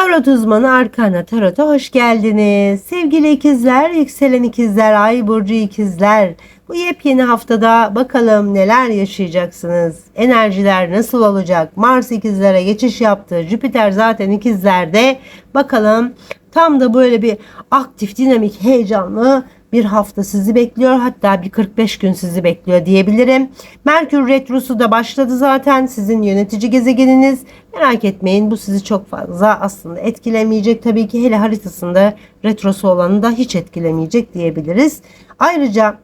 Tarot uzmanı Arkana Tarot'a hoş geldiniz. Sevgili ikizler, yükselen ikizler, ay burcu ikizler. Bu yepyeni haftada bakalım neler yaşayacaksınız? Enerjiler nasıl olacak? Mars ikizlere geçiş yaptı. Jüpiter zaten ikizlerde. Bakalım tam da böyle bir aktif, dinamik, heyecanlı bir hafta sizi bekliyor. Hatta bir 45 gün sizi bekliyor diyebilirim. Merkür Retrosu da başladı zaten. Sizin yönetici gezegeniniz. Merak etmeyin bu sizi çok fazla aslında etkilemeyecek. Tabii ki hele haritasında retrosu olanı da hiç etkilemeyecek diyebiliriz. Ayrıca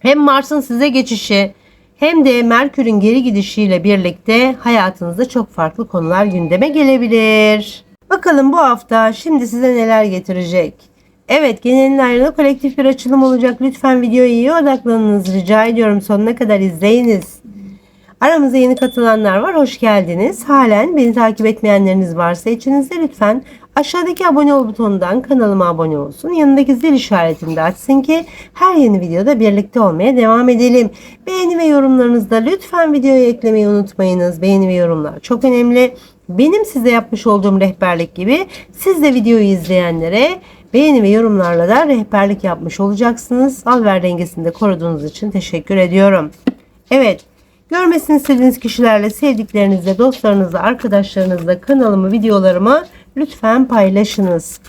hem Mars'ın size geçişi hem de Merkür'ün geri gidişiyle birlikte hayatınızda çok farklı konular gündeme gelebilir. Bakalım bu hafta şimdi size neler getirecek? Evet genelin ayrılığı kolektif bir açılım olacak. Lütfen videoya iyi odaklanınız rica ediyorum. Sonuna kadar izleyiniz. Aramıza yeni katılanlar var. Hoş geldiniz. Halen beni takip etmeyenleriniz varsa içinizde lütfen aşağıdaki abone ol butonundan kanalıma abone olsun. Yanındaki zil işaretini de açsın ki her yeni videoda birlikte olmaya devam edelim. Beğeni ve yorumlarınızda lütfen videoya eklemeyi unutmayınız. Beğeni ve yorumlar çok önemli. Benim size yapmış olduğum rehberlik gibi siz de videoyu izleyenlere beğeni ve yorumlarla da rehberlik yapmış olacaksınız. Al ver dengesini de koruduğunuz için teşekkür ediyorum. Evet. Görmesini istediğiniz kişilerle, sevdiklerinizle, dostlarınızla, arkadaşlarınızla kanalımı, videolarımı lütfen paylaşınız.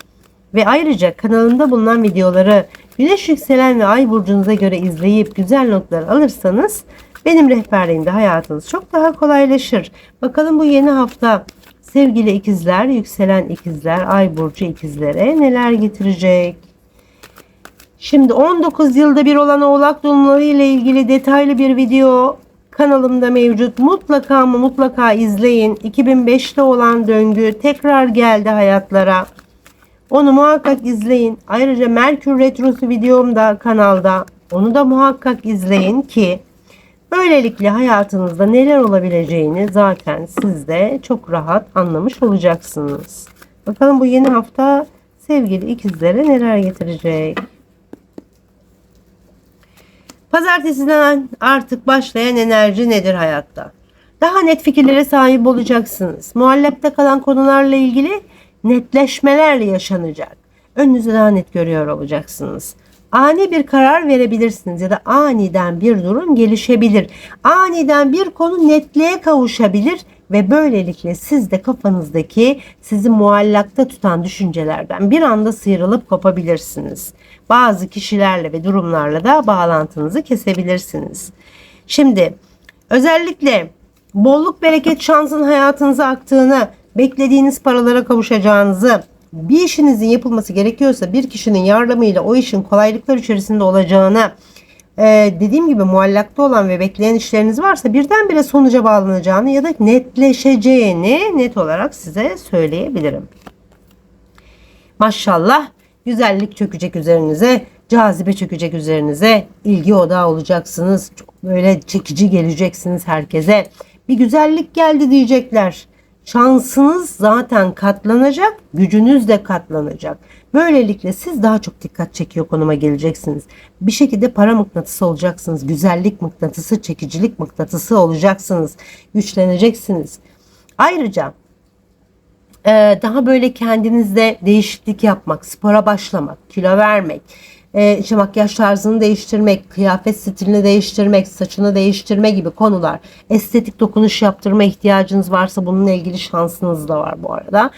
Ve ayrıca kanalımda bulunan videoları güneş yükselen ve ay burcunuza göre izleyip güzel notlar alırsanız benim rehberliğimde hayatınız çok daha kolaylaşır. Bakalım bu yeni hafta sevgili ikizler, yükselen ikizler, ay burcu ikizlere neler getirecek? Şimdi 19 yılda bir olan oğlak dolunayı ile ilgili detaylı bir video kanalımda mevcut. Mutlaka ama mutlaka izleyin. 2005'te olan döngü tekrar geldi hayatlara. Onu muhakkak izleyin. Ayrıca Merkür Retrosu videom da kanalda. Onu da muhakkak izleyin ki böylelikle hayatınızda neler olabileceğini zaten siz de çok rahat anlamış olacaksınız. Bakalım bu yeni hafta sevgili ikizlere neler getirecek? Pazartesiden artık başlayan enerji nedir hayatta? Daha net fikirlere sahip olacaksınız. Muhallepte kalan konularla ilgili netleşmeler yaşanacak. Önünüzü daha net görüyor olacaksınız. Ani bir karar verebilirsiniz ya da aniden bir durum gelişebilir. Aniden bir konu netliğe kavuşabilir ve böylelikle siz de kafanızdaki sizi muallakta tutan düşüncelerden bir anda sıyrılıp kopabilirsiniz. Bazı kişilerle ve durumlarla da bağlantınızı kesebilirsiniz. Şimdi özellikle bolluk bereket şansın hayatınıza aktığını, beklediğiniz paralara kavuşacağınızı, bir işinizin yapılması gerekiyorsa bir kişinin yardımıyla o işin kolaylıklar içerisinde olacağını, ee, dediğim gibi muallakta olan ve bekleyen işleriniz varsa birdenbire sonuca bağlanacağını ya da netleşeceğini net olarak size söyleyebilirim. Maşallah güzellik çökecek üzerinize, cazibe çökecek üzerinize, ilgi odağı olacaksınız. Çok böyle çekici geleceksiniz herkese. Bir güzellik geldi diyecekler. Şansınız zaten katlanacak, gücünüz de katlanacak. Böylelikle siz daha çok dikkat çekiyor konuma geleceksiniz. Bir şekilde para mıknatısı olacaksınız. Güzellik mıknatısı, çekicilik mıknatısı olacaksınız. Güçleneceksiniz. Ayrıca daha böyle kendinizde değişiklik yapmak, spora başlamak, kilo vermek, e, işte makyaj tarzını değiştirmek, kıyafet stilini değiştirmek, saçını değiştirme gibi konular, estetik dokunuş yaptırma ihtiyacınız varsa bununla ilgili şansınız da var bu arada.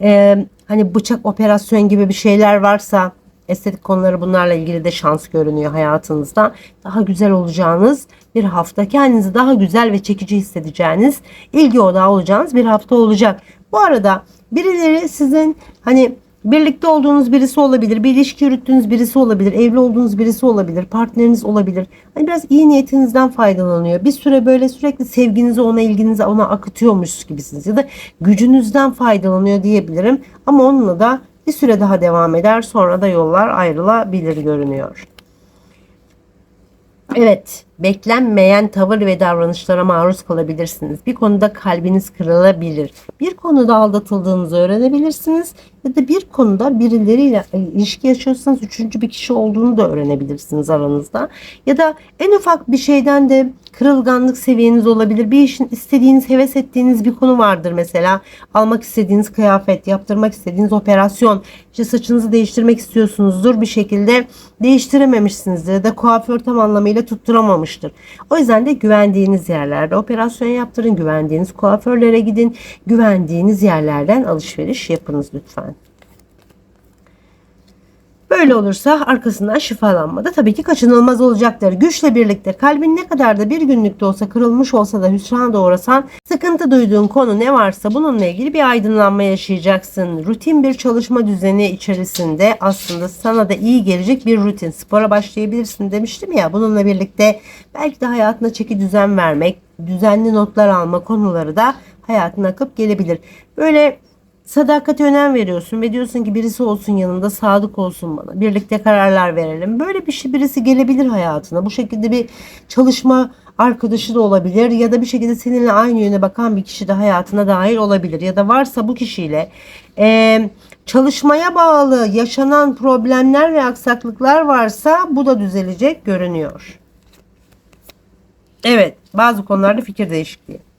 E, hani bıçak operasyon gibi bir şeyler varsa estetik konuları bunlarla ilgili de şans görünüyor hayatınızda. Daha güzel olacağınız bir hafta, kendinizi daha güzel ve çekici hissedeceğiniz, ilgi odağı olacağınız bir hafta olacak. Bu arada birileri sizin hani Birlikte olduğunuz birisi olabilir, bir ilişki yürüttüğünüz birisi olabilir, evli olduğunuz birisi olabilir, partneriniz olabilir. Hani biraz iyi niyetinizden faydalanıyor. Bir süre böyle sürekli sevginizi ona, ilginizi ona akıtıyormuş gibisiniz ya da gücünüzden faydalanıyor diyebilirim. Ama onunla da bir süre daha devam eder. Sonra da yollar ayrılabilir görünüyor. Evet. Beklenmeyen tavır ve davranışlara maruz kalabilirsiniz. Bir konuda kalbiniz kırılabilir. Bir konuda aldatıldığınızı öğrenebilirsiniz ya da bir konuda birileriyle ilişki yaşıyorsanız üçüncü bir kişi olduğunu da öğrenebilirsiniz aranızda. Ya da en ufak bir şeyden de kırılganlık seviyeniz olabilir. Bir işin istediğiniz, heves ettiğiniz bir konu vardır mesela. Almak istediğiniz kıyafet, yaptırmak istediğiniz operasyon, işte saçınızı değiştirmek istiyorsunuzdur bir şekilde değiştirememişsinizdir ya da kuaför tam anlamıyla tutturamamıştır. O yüzden de güvendiğiniz yerlerde operasyon yaptırın, güvendiğiniz kuaförlere gidin, güvendiğiniz yerlerden alışveriş yapınız lütfen. Böyle olursa arkasından şifalanma da tabii ki kaçınılmaz olacaktır. Güçle birlikte kalbin ne kadar da bir günlük de olsa kırılmış olsa da hüsrana doğrasan sıkıntı duyduğun konu ne varsa bununla ilgili bir aydınlanma yaşayacaksın. Rutin bir çalışma düzeni içerisinde aslında sana da iyi gelecek bir rutin. Spora başlayabilirsin demiştim ya bununla birlikte belki de hayatına çeki düzen vermek, düzenli notlar alma konuları da hayatına akıp gelebilir. Böyle sadakate önem veriyorsun ve diyorsun ki birisi olsun yanımda sadık olsun bana. Birlikte kararlar verelim. Böyle bir şey birisi gelebilir hayatına. Bu şekilde bir çalışma arkadaşı da olabilir ya da bir şekilde seninle aynı yöne bakan bir kişi de hayatına dahil olabilir ya da varsa bu kişiyle e, çalışmaya bağlı yaşanan problemler ve aksaklıklar varsa bu da düzelecek görünüyor. Evet bazı konularda fikir değişikliği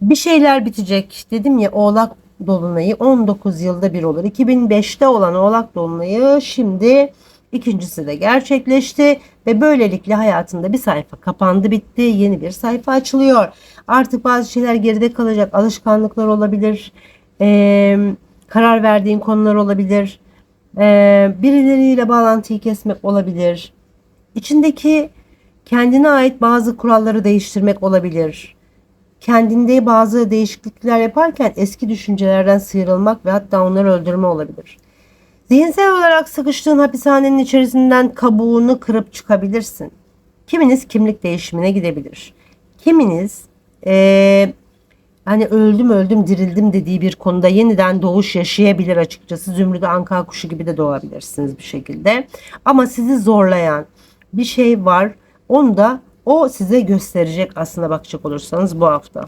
bir şeyler bitecek. Dedim ya Oğlak Dolunay'ı 19 yılda bir olur. 2005'te olan Oğlak Dolunay'ı şimdi ikincisi de gerçekleşti ve böylelikle hayatında bir sayfa kapandı bitti. Yeni bir sayfa açılıyor. Artık bazı şeyler geride kalacak. Alışkanlıklar olabilir. Ee, karar verdiğin konular olabilir. Ee, birileriyle bağlantıyı kesmek olabilir. İçindeki kendine ait bazı kuralları değiştirmek olabilir kendinde bazı değişiklikler yaparken eski düşüncelerden sıyrılmak ve hatta onları öldürme olabilir. Zihinsel olarak sıkıştığın hapishanenin içerisinden kabuğunu kırıp çıkabilirsin. Kiminiz kimlik değişimine gidebilir. Kiminiz ee, hani öldüm öldüm dirildim dediği bir konuda yeniden doğuş yaşayabilir açıkçası. Zümrüt anka kuşu gibi de doğabilirsiniz bir şekilde. Ama sizi zorlayan bir şey var. Onu da o size gösterecek aslında bakacak olursanız bu hafta.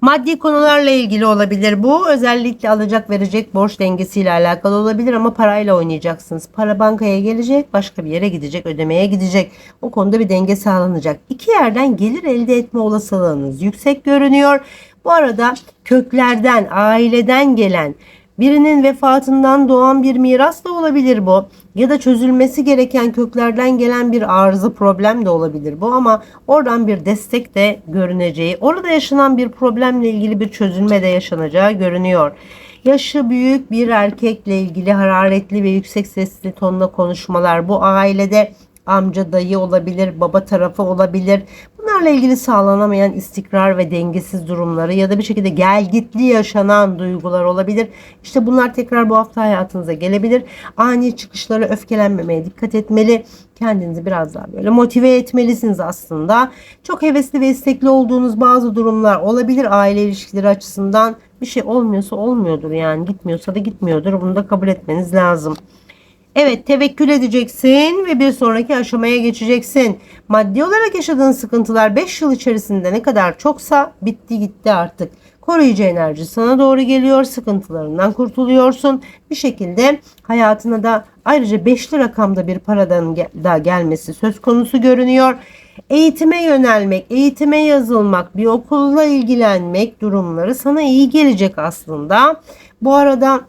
Maddi konularla ilgili olabilir bu. Özellikle alacak verecek borç dengesiyle alakalı olabilir ama parayla oynayacaksınız. Para bankaya gelecek, başka bir yere gidecek, ödemeye gidecek. O konuda bir denge sağlanacak. İki yerden gelir elde etme olasılığınız yüksek görünüyor. Bu arada köklerden, aileden gelen Birinin vefatından doğan bir miras da olabilir bu. Ya da çözülmesi gereken köklerden gelen bir arıza problem de olabilir bu ama oradan bir destek de görüneceği, orada yaşanan bir problemle ilgili bir çözülme de yaşanacağı görünüyor. Yaşı büyük bir erkekle ilgili hararetli ve yüksek sesli tonla konuşmalar bu ailede amca dayı olabilir, baba tarafı olabilir. Bunlarla ilgili sağlanamayan istikrar ve dengesiz durumları ya da bir şekilde gel gitli yaşanan duygular olabilir. İşte bunlar tekrar bu hafta hayatınıza gelebilir. Ani çıkışlara öfkelenmemeye dikkat etmeli. Kendinizi biraz daha böyle motive etmelisiniz aslında. Çok hevesli ve istekli olduğunuz bazı durumlar olabilir aile ilişkileri açısından. Bir şey olmuyorsa olmuyordur yani gitmiyorsa da gitmiyordur. Bunu da kabul etmeniz lazım. Evet tevekkül edeceksin ve bir sonraki aşamaya geçeceksin. Maddi olarak yaşadığın sıkıntılar 5 yıl içerisinde ne kadar çoksa bitti gitti artık. Koruyucu enerji sana doğru geliyor. Sıkıntılarından kurtuluyorsun. Bir şekilde hayatına da ayrıca beşli rakamda bir paradan da gelmesi söz konusu görünüyor. Eğitime yönelmek, eğitime yazılmak, bir okulla ilgilenmek durumları sana iyi gelecek aslında. Bu arada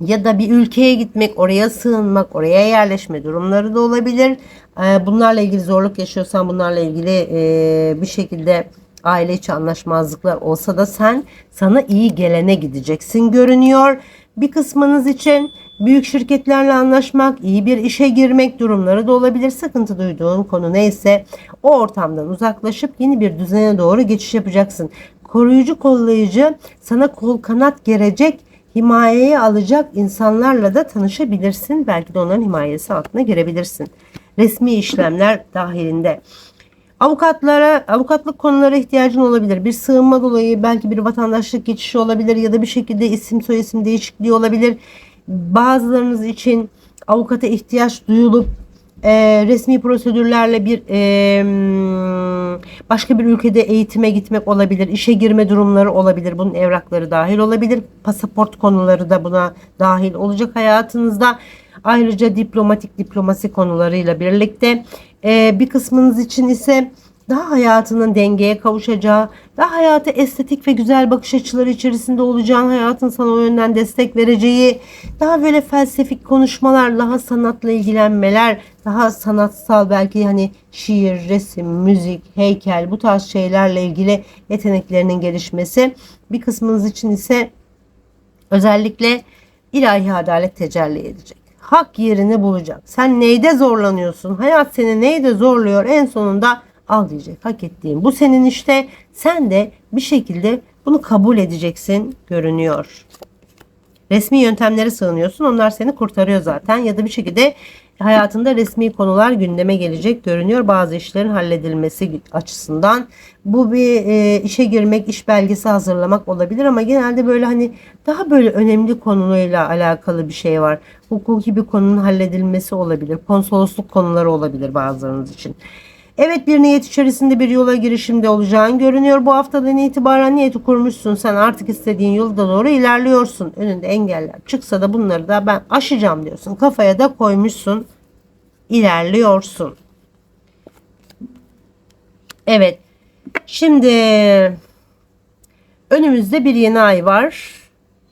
ya da bir ülkeye gitmek, oraya sığınmak, oraya yerleşme durumları da olabilir. Ee, bunlarla ilgili zorluk yaşıyorsan bunlarla ilgili e, bir şekilde aile içi anlaşmazlıklar olsa da sen sana iyi gelene gideceksin görünüyor. Bir kısmınız için büyük şirketlerle anlaşmak, iyi bir işe girmek durumları da olabilir. Sıkıntı duyduğun konu neyse o ortamdan uzaklaşıp yeni bir düzene doğru geçiş yapacaksın. Koruyucu kollayıcı sana kol kanat gerecek himayeye alacak insanlarla da tanışabilirsin. Belki de onların himayesi altına girebilirsin. Resmi işlemler dahilinde. Avukatlara, avukatlık konulara ihtiyacın olabilir. Bir sığınma dolayı belki bir vatandaşlık geçişi olabilir ya da bir şekilde isim soyisim değişikliği olabilir. Bazılarınız için avukata ihtiyaç duyulup e, resmi prosedürlerle bir e, başka bir ülkede eğitime gitmek olabilir, işe girme durumları olabilir. Bunun evrakları dahil olabilir. Pasaport konuları da buna dahil olacak hayatınızda. Ayrıca diplomatik diplomasi konularıyla birlikte e, bir kısmınız için ise daha hayatının dengeye kavuşacağı, daha hayata estetik ve güzel bakış açıları içerisinde olacağın, hayatın sana o yönden destek vereceği, daha böyle felsefik konuşmalar, daha sanatla ilgilenmeler, daha sanatsal belki hani şiir, resim, müzik, heykel bu tarz şeylerle ilgili yeteneklerinin gelişmesi. Bir kısmınız için ise özellikle ilahi adalet tecelli edecek. Hak yerini bulacak. Sen neyde zorlanıyorsun? Hayat seni neyde zorluyor? En sonunda al diyecek. Hak ettiğin. Bu senin işte. Sen de bir şekilde bunu kabul edeceksin görünüyor. Resmi yöntemlere sığınıyorsun. Onlar seni kurtarıyor zaten. Ya da bir şekilde hayatında resmi konular gündeme gelecek görünüyor. Bazı işlerin halledilmesi açısından. Bu bir e, işe girmek, iş belgesi hazırlamak olabilir ama genelde böyle hani daha böyle önemli konuyla alakalı bir şey var. Hukuki bir konunun halledilmesi olabilir. Konsolosluk konuları olabilir bazılarınız için. Evet bir niyet içerisinde bir yola girişimde olacağın görünüyor. Bu haftadan itibaren niyeti kurmuşsun. Sen artık istediğin yolda doğru ilerliyorsun. Önünde engeller çıksa da bunları da ben aşacağım diyorsun. Kafaya da koymuşsun. İlerliyorsun. Evet. Şimdi önümüzde bir yeni ay var.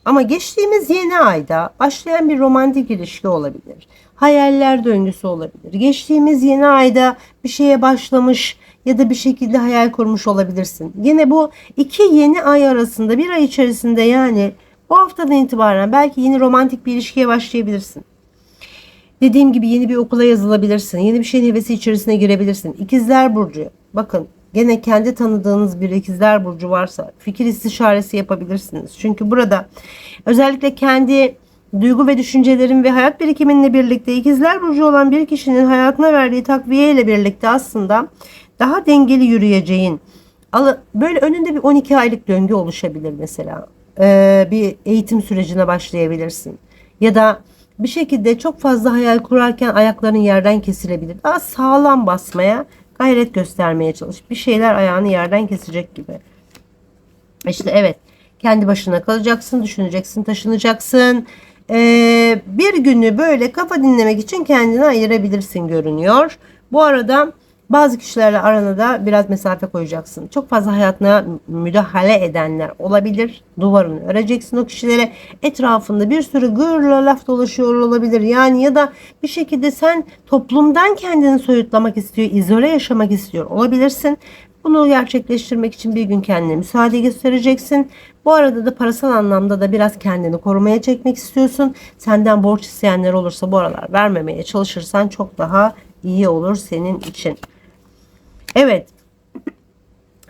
Ama geçtiğimiz yeni ayda başlayan bir romantik ilişki olabilir. Hayaller döngüsü olabilir. Geçtiğimiz yeni ayda bir şeye başlamış ya da bir şekilde hayal kurmuş olabilirsin. Yine bu iki yeni ay arasında bir ay içerisinde yani bu haftadan itibaren belki yeni romantik bir ilişkiye başlayabilirsin. Dediğim gibi yeni bir okula yazılabilirsin. Yeni bir şeyin hevesi içerisine girebilirsin. İkizler Burcu. Bakın gene kendi tanıdığınız bir ikizler burcu varsa fikir istişaresi yapabilirsiniz. Çünkü burada özellikle kendi duygu ve düşüncelerin ve hayat birikiminle birlikte ikizler burcu olan bir kişinin hayatına verdiği takviye ile birlikte aslında daha dengeli yürüyeceğin böyle önünde bir 12 aylık döngü oluşabilir mesela. Ee, bir eğitim sürecine başlayabilirsin. Ya da bir şekilde çok fazla hayal kurarken ayakların yerden kesilebilir. Daha sağlam basmaya gayret göstermeye çalış. Bir şeyler ayağını yerden kesecek gibi. İşte evet kendi başına kalacaksın, düşüneceksin, taşınacaksın. Ee, bir günü böyle kafa dinlemek için kendini ayırabilirsin görünüyor. Bu arada bazı kişilerle arana da biraz mesafe koyacaksın. Çok fazla hayatına müdahale edenler olabilir. Duvarını öreceksin o kişilere. Etrafında bir sürü gırla laf dolaşıyor olabilir. Yani ya da bir şekilde sen toplumdan kendini soyutlamak istiyor, izole yaşamak istiyor olabilirsin. Bunu gerçekleştirmek için bir gün kendine müsaade göstereceksin. Bu arada da parasal anlamda da biraz kendini korumaya çekmek istiyorsun. Senden borç isteyenler olursa bu aralar vermemeye çalışırsan çok daha iyi olur senin için. Evet.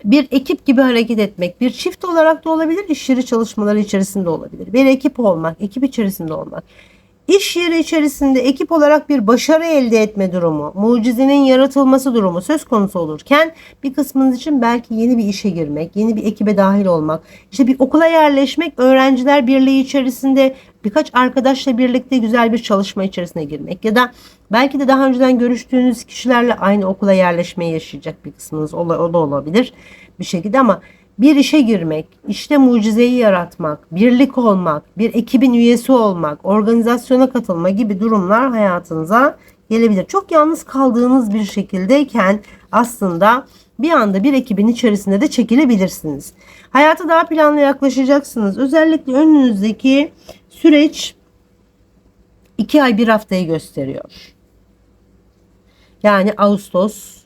Bir ekip gibi hareket etmek, bir çift olarak da olabilir, iş yeri çalışmaları içerisinde olabilir. Bir ekip olmak, ekip içerisinde olmak. İş yeri içerisinde ekip olarak bir başarı elde etme durumu, mucizenin yaratılması durumu söz konusu olurken bir kısmınız için belki yeni bir işe girmek, yeni bir ekibe dahil olmak, işte bir okula yerleşmek, öğrenciler birliği içerisinde birkaç arkadaşla birlikte güzel bir çalışma içerisine girmek ya da belki de daha önceden görüştüğünüz kişilerle aynı okula yerleşmeyi yaşayacak bir kısmınız o da olabilir bir şekilde ama bir işe girmek, işte mucizeyi yaratmak, birlik olmak, bir ekibin üyesi olmak, organizasyona katılma gibi durumlar hayatınıza gelebilir. Çok yalnız kaldığınız bir şekildeyken aslında bir anda bir ekibin içerisinde de çekilebilirsiniz. Hayata daha planlı yaklaşacaksınız. Özellikle önünüzdeki süreç 2 ay bir haftayı gösteriyor. Yani Ağustos,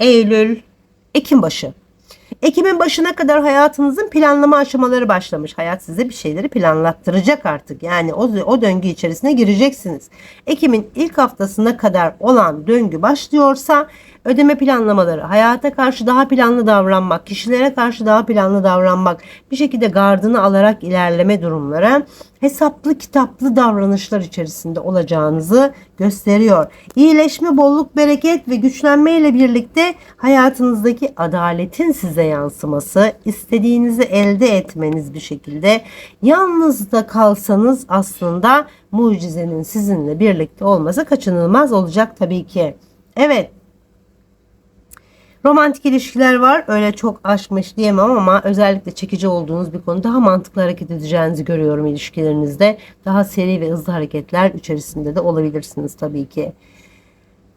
Eylül, Ekim başı. Ekim'in başına kadar hayatınızın planlama aşamaları başlamış. Hayat size bir şeyleri planlattıracak artık. Yani o, o döngü içerisine gireceksiniz. Ekim'in ilk haftasına kadar olan döngü başlıyorsa ödeme planlamaları, hayata karşı daha planlı davranmak, kişilere karşı daha planlı davranmak, bir şekilde gardını alarak ilerleme durumları, hesaplı kitaplı davranışlar içerisinde olacağınızı gösteriyor. İyileşme, bolluk, bereket ve güçlenme ile birlikte hayatınızdaki adaletin size yansıması, istediğinizi elde etmeniz bir şekilde yalnız da kalsanız aslında mucizenin sizinle birlikte olması kaçınılmaz olacak tabii ki. Evet. Romantik ilişkiler var. Öyle çok aşkmış diyemem ama özellikle çekici olduğunuz bir konu daha mantıklı hareket edeceğinizi görüyorum ilişkilerinizde. Daha seri ve hızlı hareketler içerisinde de olabilirsiniz tabii ki.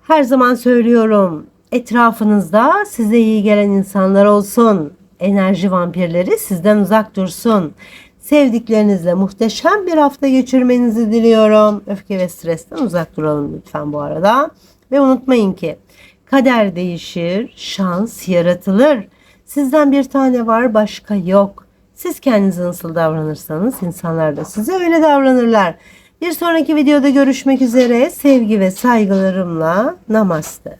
Her zaman söylüyorum. Etrafınızda size iyi gelen insanlar olsun. Enerji vampirleri sizden uzak dursun. Sevdiklerinizle muhteşem bir hafta geçirmenizi diliyorum. Öfke ve stresten uzak duralım lütfen bu arada. Ve unutmayın ki kader değişir, şans yaratılır. Sizden bir tane var, başka yok. Siz kendinize nasıl davranırsanız insanlar da size öyle davranırlar. Bir sonraki videoda görüşmek üzere. Sevgi ve saygılarımla namaste.